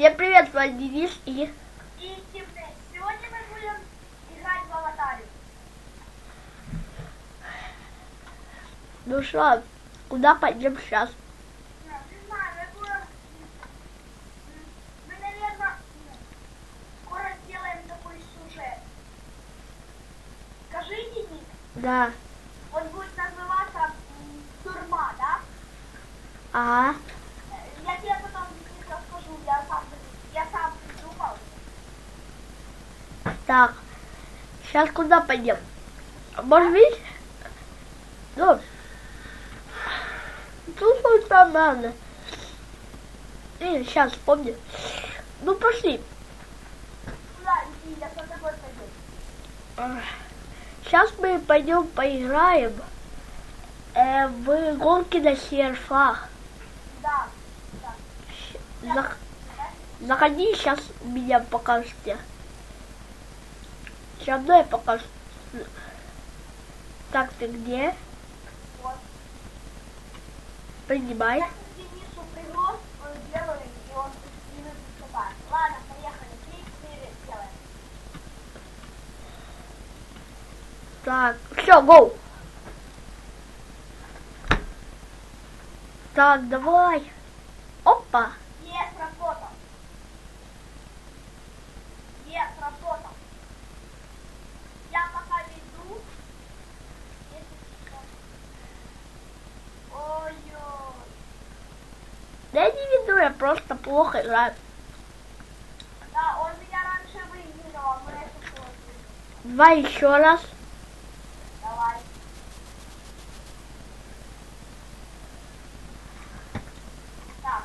Всем привет, с вами Денис и... И Тимны. Сегодня мы будем играть в аватаре. Ну что, куда пойдем сейчас? Да. он будет называться «Тюрьма», да? Ага. Э, Я тебе потом Денис, расскажу, я сам, я сам придумал. Так. Сейчас куда пойдем? Может быть? Ну. Тут будет нормально. И сейчас вспомню. Ну пошли. Сейчас мы пойдем поиграем э, в гонки на серфах. Да, да. Зах- Заходи, сейчас меня покажете. Сейчас дай покажу. Так, ты где? Вот. Принимай. Я тут Денису приглас, он делает, и он не любит копать. Ладно, поехали. Три, четыре, делаем. Так, все, гоу. Так, давай. Опа. Есть, работал. Есть, работал. Я пока веду. Если что. Ой-ой. Да я просто плохо играю. Да, он меня раньше выиграл, но это сложно. Давай еще раз. Давай. Так.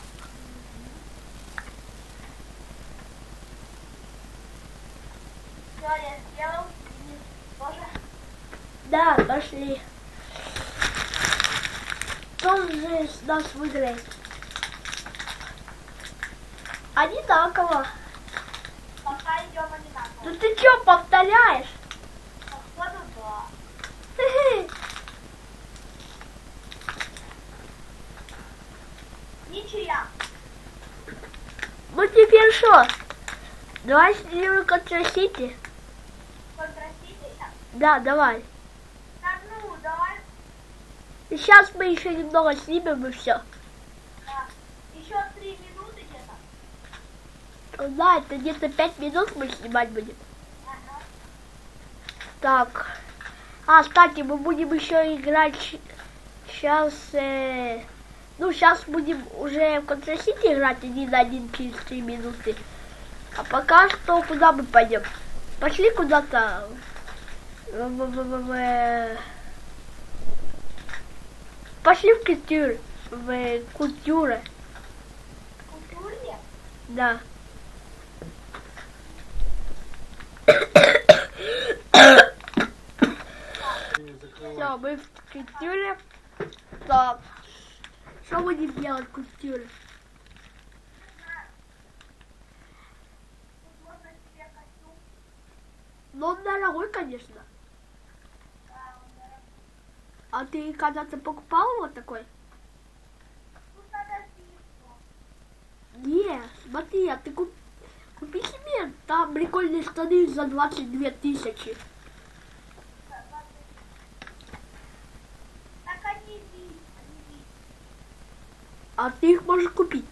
Все, я сделал. Денис тоже. Да, пошли. Кто же нас выиграет? Одинаково. Пока идем одинаково. Ну ты что повторяешь? Походу, да. Ничья. Ну теперь что? Давай снимем контрасити. Контрастите. Да, давай. Так, ну, давай. Сейчас мы еще немного снимем и все. Да. Еще три минуты где-то. Да, это где-то пять минут мы снимать будем. Так. А, кстати, мы будем еще играть сейчас. ну, сейчас будем уже в контрасити играть один на один через три минуты. А пока что куда мы пойдем? Пошли куда-то. в- в- в- в- э, Пошли в культуру. В культуру. Культурне? Да. Все, мы в культуре. Так. Что будем делать в себе костюм. Ну, он дорогой, конечно. Да. А ты когда-то покупал вот такой? Тут надо пиво. Не, смотри, а ты куп- купи себе там прикольные штаны за 22 тысячи. А ты их можешь купить.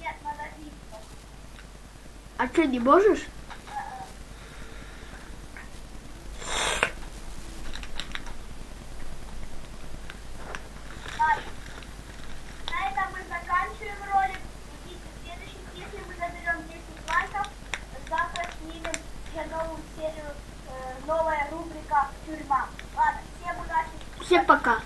Нет, надо. А что, не можешь? Всем пока.